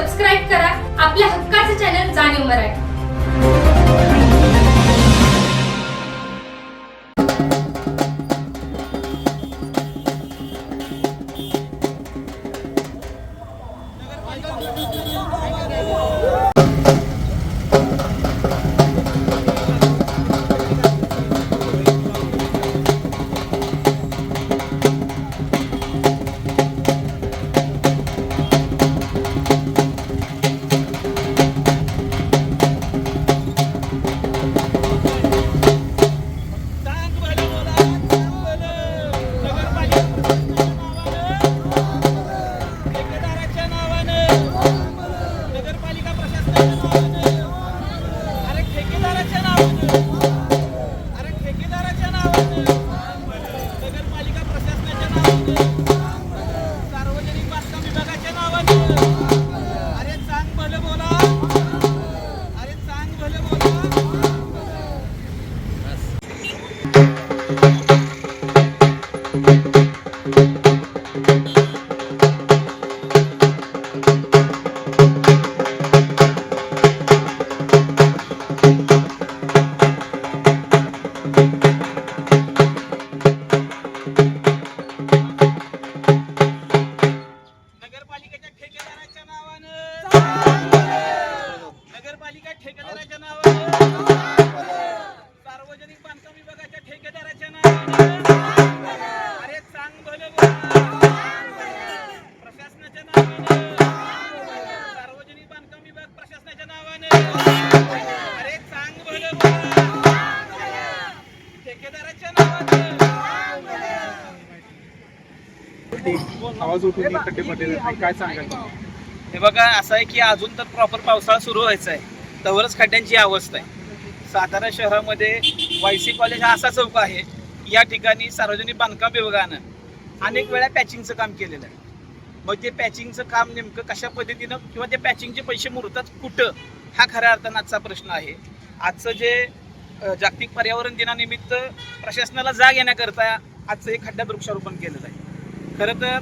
Subscribe करा. आपल्या हक्काचं चॅनल जाणीव मराठी. आवाज उठून खड्डे पडलेले आहेत. काय सांगाल? हे बघा. असं आहे की अजून तर प्रॉपर पावसाळा सुरू व्हायचा आहे. तवरच खड्ड्यांची अवस्था आहे. सातारा शहरामध्ये वायसी कॉलेज हा असा चौक आहे या ठिकाणी सार्वजनिक बांधकाम विभागानं अनेक वेळा पॅचिंगचं काम केलेलं आहे. मग ते पॅचिंगचं काम नेमकं कशा पद्धतीनं किंवा ते पॅचिंगचे पैसे मुरतात कुठं हा खऱ्या अर्थानं आजचा प्रश्न आहे. आजचं जे जागतिक पर्यावरण दिनानिमित्त प्रशासनाला जाग येण्याकरता आजचं हे खड्ड्यात वृक्षारोपण केलेलं आहे. खरं तर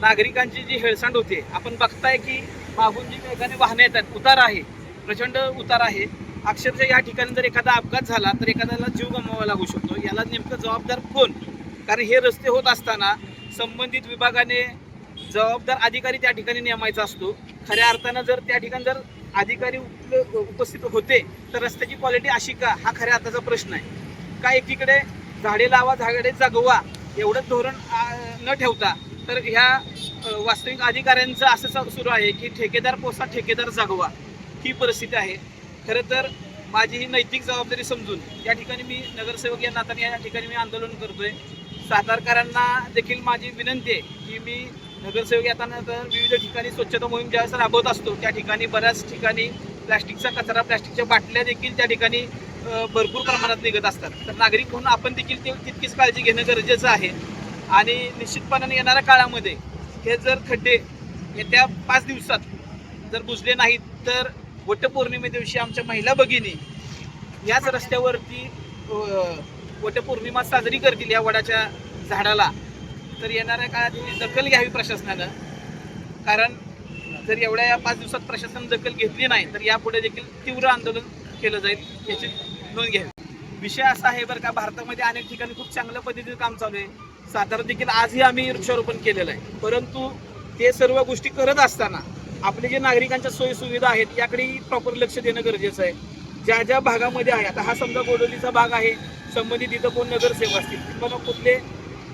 नागरिकांची जी हेळसांड होते आपण बघताय की मागून जी वेगाने वाहने येतात उतार आहे प्रचंड उतार आहे. अक्षरशः या ठिकाणी जर एखादा अपघात झाला तर एखाद्याला जीव गमवावा लागू शकतो. याला नेमकं जबाबदार कोण? कारण हे रस्ते होत असताना संबंधित विभागाने जबाबदार अधिकारी त्या ठिकाणी नेमायचा असतो. खऱ्या अर्थानं जर त्या ठिकाणी जर अधिकारी उप उपस्थित होते तर रस्त्याची क्वालिटी अशी का? हा खऱ्या अर्थाचा प्रश्न आहे. का एकीकडे झाडे लावा झाडे जगवा एवढंच धोरण न ठेवता तर ह्या वास्तविक अधिकाऱ्यांचं असं सुरू आहे की ठेकेदार पोसा ठेकेदार जागवा. ही परिस्थिती आहे. खरं तर माझी ही नैतिक जबाबदारी समजून या ठिकाणी मी नगरसेवक या नात्याने या ठिकाणी मी आंदोलन करतोय. सातारकरांना देखील माझी विनंती आहे की मी नगरसेवक येताना तर विविध ठिकाणी स्वच्छता मोहीम ज्यावेळेस राबवत असतो त्या ठिकाणी बऱ्याच ठिकाणी प्लॅस्टिकचा कचरा प्लॅस्टिकच्या बाटल्या देखील त्या ठिकाणी भरपूर प्रमाणात निघत असतात. तर नागरिक म्हणून आपण देखील ते तितकीच काळजी घेणं गरजेचं आहे. आणि निश्चितपणाने येणाऱ्या काळामध्ये हे जर खड्डे येत्या पाच दिवसात जर बुजले नाहीत तर वटपौर्णिमे दिवशी आमच्या महिला भगिनी याच रस्त्यावरती वटपौर्णिमा साजरी करतील या वडाच्या झाडाला. तर येणाऱ्या काळात दखल घ्यावी प्रशासनानं. कारण जर एवढ्या या पाच दिवसात प्रशासन दखल घेतली नाही तर यापुढे देखील तीव्र आंदोलन केलं जाईल याची नोंद घ्यावी. विषय असा आहे बरं का भारतामध्ये अनेक ठिकाणी खूप चांगल्या पद्धतीचं काम चालू आहे. सातारा देखील आजही आम्ही वृक्षारोपण केलेलं आहे. परंतु ते सर्व गोष्टी करत असताना आपले जे नागरिकांच्या सोयीसुविधा आहेत याकडे प्रॉपर लक्ष देणं गरजेचं आहे. ज्या ज्या भागामध्ये आहे आता हा समजा गोडोलीचा भाग आहे संबंधित इथं कोण नगरसेवक असतील किंवा कुठले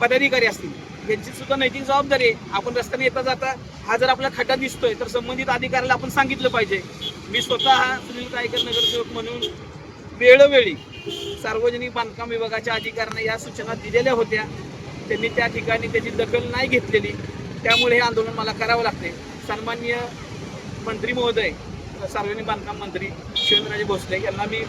पदाधिकारी असतील यांची सुद्धा नैतिक जबाबदारी आहे. आपण रस्त्याने येता जाता हा जर आपला खड्डा दिसतोय तर संबंधित अधिकाऱ्याला आपण सांगितलं पाहिजे. मी स्वतः हा सुनील कायकर नगरसेवक म्हणून वेळोवेळी सार्वजनिक बांधकाम विभागाच्या अधिकाऱ्यांना या सूचना दिलेल्या होत्या. त्यांनी त्या ठिकाणी त्याची दखल नाही घेतलेली. त्यामुळे हे आंदोलन मला करावं लागते. सन्मान्य मंत्री महोदय सार्वजनिक बांधकाम मंत्री शिवेंद्रराजे भोसले यांना मी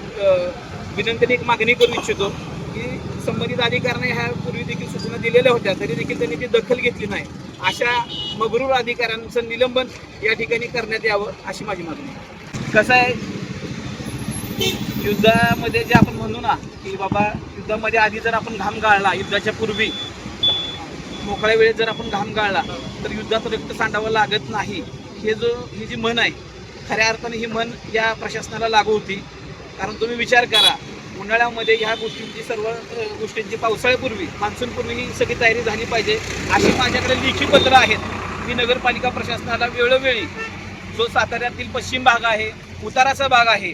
विनंतीने एक मागणी करू इच्छितो की संबंधित अधिकाऱ्यांनी ह्या पूर्वी देखील सूचना दिलेल्या होत्या तरी देखील त्यांनी ती दखल घेतली नाही. अशा मगरूर अधिकाऱ्यांचं निलंबन या ठिकाणी करण्यात यावं अशी माझी मागणी आहे. कसं आहे? युद्धामध्ये जे आपण म्हणू ना की बाबा युद्धामध्ये आधी जर आपण घाम गाळला युद्धाच्या पूर्वी मोकळ्या वेळेत जर आपण घाम गाळला तर युद्धात रक्त सांडावं लागत नाही. हे जो ही जी म्हण आहे खऱ्या अर्थाने ही म्हण या प्रशासनाला लागू होती. कारण तुम्ही विचार करा उन्हाळ्यामध्ये ह्या गोष्टींची सर्व गोष्टींची पावसाळ्यापूर्वी मान्सूनपूर्वी ही सगळी तयारी झाली पाहिजे. अशी माझ्याकडे लेखी पत्रं आहेत. मी नगरपालिका प्रशासनाला वेळोवेळी जो साताऱ्यातील पश्चिम भाग आहे उताराचा भाग आहे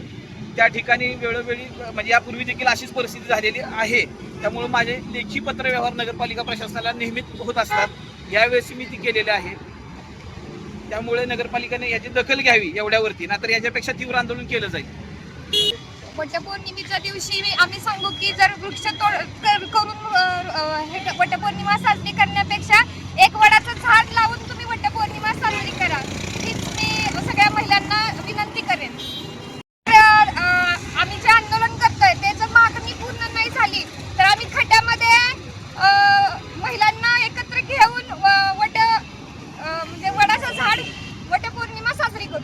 त्या ठिकाणी वेळोवेळी म्हणजे यापूर्वी देखील अशीच परिस्थिती झालेली आहे. त्यामुळे माझे लेखी पत्र व्यवहार नगरपालिका प्रशासनाला नेहमीच होत असतात. यावेळेस मी ती केलेली आहे. त्यामुळे नगरपालिकेने याची दखल घ्यावी एवढ्यावरती नाहीतर याच्यापेक्षा तीव्र आंदोलन केलं जाईल. वटपौर्णिमेच्या दिवशी मी- आम्ही सांगू की जर वृक्षतोड कर- करून हे वटपौर्णिमा साजरी करण्यापेक्षा एक वडाचं झाड लावून तुम्ही वटपौर्णिमा साजरी करा हीच मी सगळ्या महिलांना विनंती करेन तर, अ, आम्ही जे आंदोलन करतोय त्याचं मागणी पूर्ण नाही झाली तर आम्ही खड्ड्यामध्ये अ, महिलांना एकत्र घेऊन अ, वट अ, म्हणजे वडाचं झाड वटपौर्णिमा साजरी करू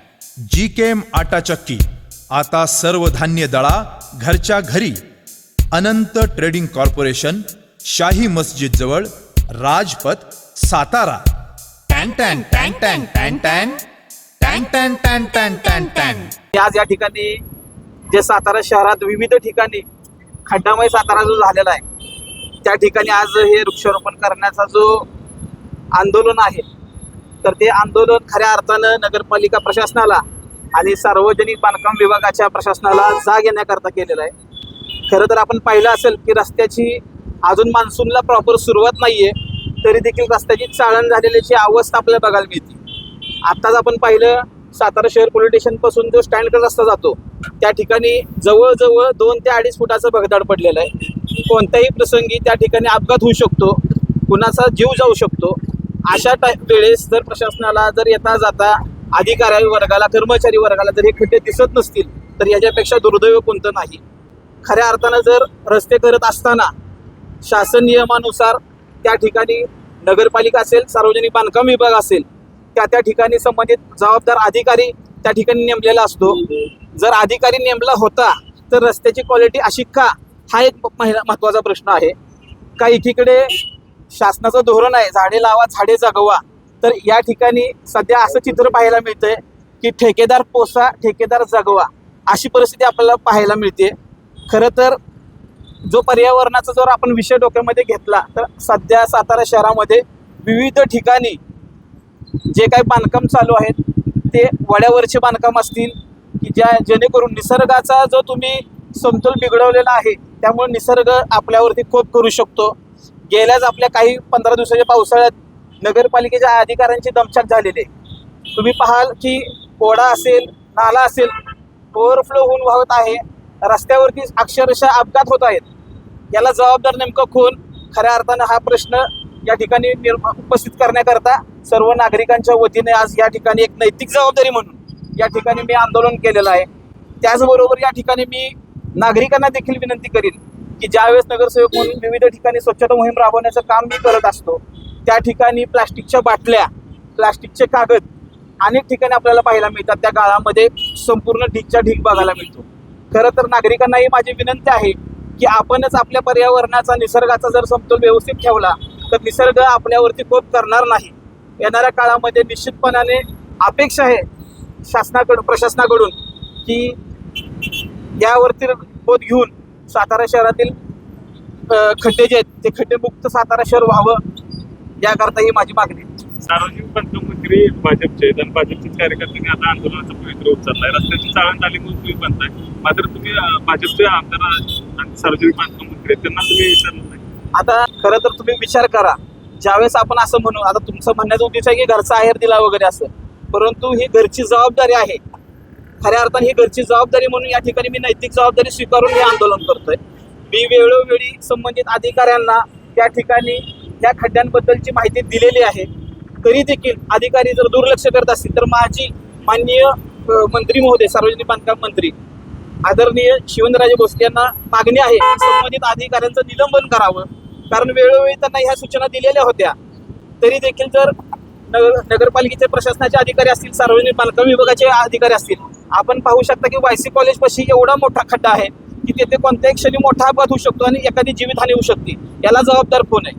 जी केम आटा चक्की आता सर्व धान्य दळा घरच्या घरी. अनंत ट्रेडिंग कॉर्पोरेशन शाही मस्जिद जवळ राजपथ सातारा. टॅन टॅन टॅन टॅन टॅन टॅन. टॅन टॅन टॅन टॅन टॅन टॅन. आज या ठिकाणी जे सातारा शहरात विविध ठिकाणी खड्डामय सातारा जो झालेला आहे त्या ठिकाणी आज हे वृक्षारोपण करण्याचा जो आंदोलन आहे तर ते आंदोलन खऱ्या अर्थानं नगरपालिका प्रशासनाला आणि सार्वजनिक बांधकाम विभागाच्या प्रशासनाला जाग येण्याकरता केलेलं आहे. खरं तर आपण पाहिलं असेल की रस्त्याची अजून मान्सूनला प्रॉपर सुरुवात नाही आहे तरी देखील रस्त्याची चाळण झालेल्याची अवस्था आपल्याला बघायला मिळते. आत्ताच आपण पाहिलं सातारा शहर पोलीस स्टेशनपासून जो स्टँडकडे रस्ता जातो त्या ठिकाणी जवळजवळ दोन ते अडीच फुटाचं भगदाड पडलेलं आहे. कोणत्याही प्रसंगी त्या ठिकाणी अपघात होऊ शकतो कुणाचा जीव जाऊ शकतो अशा वेळेस जर प्रशासनाला जर येता जाता अधिकारी वर्गाला कर्मचारी वर्गाला जर हे खड्डे दिसत नसतील तर याच्यापेक्षा दुर्दैव कोणतं नाही. खऱ्या अर्थानं जर रस्ते करत असताना शासन नियमानुसार त्या ठिकाणी नगरपालिका असेल सार्वजनिक बांधकाम विभाग असेल त्या त्या ठिकाणी संबंधित जबाबदार अधिकारी त्या ठिकाणी नेमलेला असतो. जर अधिकारी नेमला होता तर रस्त्याची क्वालिटी अशी का? हा एक महिला महत्त्वाचा प्रश्न आहे. का एकीकडे शासनाचं धोरण आहे झाडे लावा झाडे जगवा. तर या ठिकाणी सध्या असं चित्र पाहायला मिळतंय की ठेकेदार पोसा ठेकेदार जगवा अशी परिस्थिती आपल्याला पाहायला मिळते. खरं तर जो पर्यावरणाचा जर आपण विषय डोक्यामध्ये घेतला तर सध्या सातारा शहरामध्ये विविध ठिकाणी जे काही बांधकाम चालू आहेत ते वड्यावरचे बांधकाम असतील की ज्या जेणेकरून निसर्गाचा जो तुम्ही समतोल बिघडवलेला आहे त्यामुळे निसर्ग आपल्यावरती खोप करू शकतो. गेल्याच आपल्या काही पंधरा दिवसाच्या पावसाळ्यात नगरपालिकेच्या अधिकाऱ्यांची दमछाक झालेली आहे. तुम्ही पाहाल की ओढा असेल नाला असेल ओव्हरफ्लो होऊन वाहत आहे. रस्त्यावरती अक्षरशः अपघात होत आहेत. याला जबाबदार नेमकं कोण? खऱ्या अर्थानं हा प्रश्न या ठिकाणी उपस्थित करण्याकरता सर्व नागरिकांच्या वतीने आज या ठिकाणी एक नैतिक जबाबदारी म्हणून या ठिकाणी मी आंदोलन केलेलं आहे. त्याचबरोबर या ठिकाणी मी नागरिकांना देखील विनंती करीन की ज्यावेळेस नगरसेवक म्हणून विविध ठिकाणी स्वच्छता मोहीम राबवण्याचं काम मी करत असतो त्या ठिकाणी प्लास्टिकच्या बाटल्या प्लास्टिकचे कागद अनेक ठिकाणी आपल्याला पाहायला मिळतात. त्या काळामध्ये संपूर्ण ढीकच्या ढीक बघायला मिळतो. खरं तर नागरिकांनाही माझी विनंती आहे की आपणच आपल्या पर्यावरणाचा निसर्गाचा जर समतोल व्यवस्थित ठेवला तर निसर्ग आपल्यावरती कोप करणार नाही. येणाऱ्या काळामध्ये निश्चितपणाने अपेक्षा आहे शासनाकडून प्रशासनाकडून की यावरती बोध घेऊन सातारा शहरातील खड्डे जे आहेत ते खड्डे मुक्त सातारा शहर व्हावं याकरता ही माझी मागणी. सार्वजनिक बांधकाम मंत्री भाजपचे आणि भाजपचेच कार्यकर्त्यांनी आता आंदोलनाचा पवित्र उचललाय रस्त्याची चाळण झाली म्हणून तुम्ही म्हणताय. मात्र तुम्ही भाजपचे आमदार आणि सार्वजनिक बांधकाम त्यांना तुम्ही विचारलं नाही. आता खरं तर तुम्ही विचार करा. ज्यावेळेस आपण असं म्हणू आता तुमचं म्हणण्याचा उद्देश आहे की घरचा आहेर दिला वगैरे असं. परंतु ही घरची जबाबदारी आहे. खऱ्या अर्थाने ही घरची जबाबदारी म्हणून या ठिकाणी मी नैतिक जबाबदारी स्वीकारून हे आंदोलन करतोय. मी वेळोवेळी संबंधित अधिकाऱ्यांना त्या ठिकाणी या खड्ड्यांबद्दलची माहिती दिलेली आहे. तरी देखील अधिकारी जर दुर्लक्ष करत असतील तर माझी माननीय मंत्री महोदय सार्वजनिक बांधकाम मंत्री आदरणीय शिवनराजे भोसले यांना मागणी आहे संबंधित अधिकाऱ्यांचं निलंबन करावं. कारण वेळोवेळी त्यांना ह्या सूचना दिलेल्या होत्या. तरी देखील जर नगर नगरपालिकेचे प्रशासनाचे अधिकारी असतील सार्वजनिक बांधकाम विभागाचे अधिकारी असतील आपण पाहू शकता की वायसी सी कॉलेजपाशी एवढा मोठा खड्डा आहे की तेथे कोणत्याही क्षणी मोठा अपघात होऊ शकतो आणि एखादी जीवितहानी होऊ शकते. याला जबाबदार कोण आहे?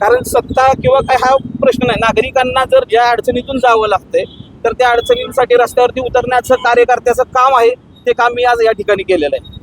कारण सत्ता किंवा काय हा प्रश्न नाही. नागरिकांना जर ज्या अडचणीतून जावं लागतंय तर त्या अडचणींसाठी रस्त्यावरती उतरण्याचं कार्यकर्त्याचं काम आहे. ते काम मी आज या ठिकाणी केलेलं आहे.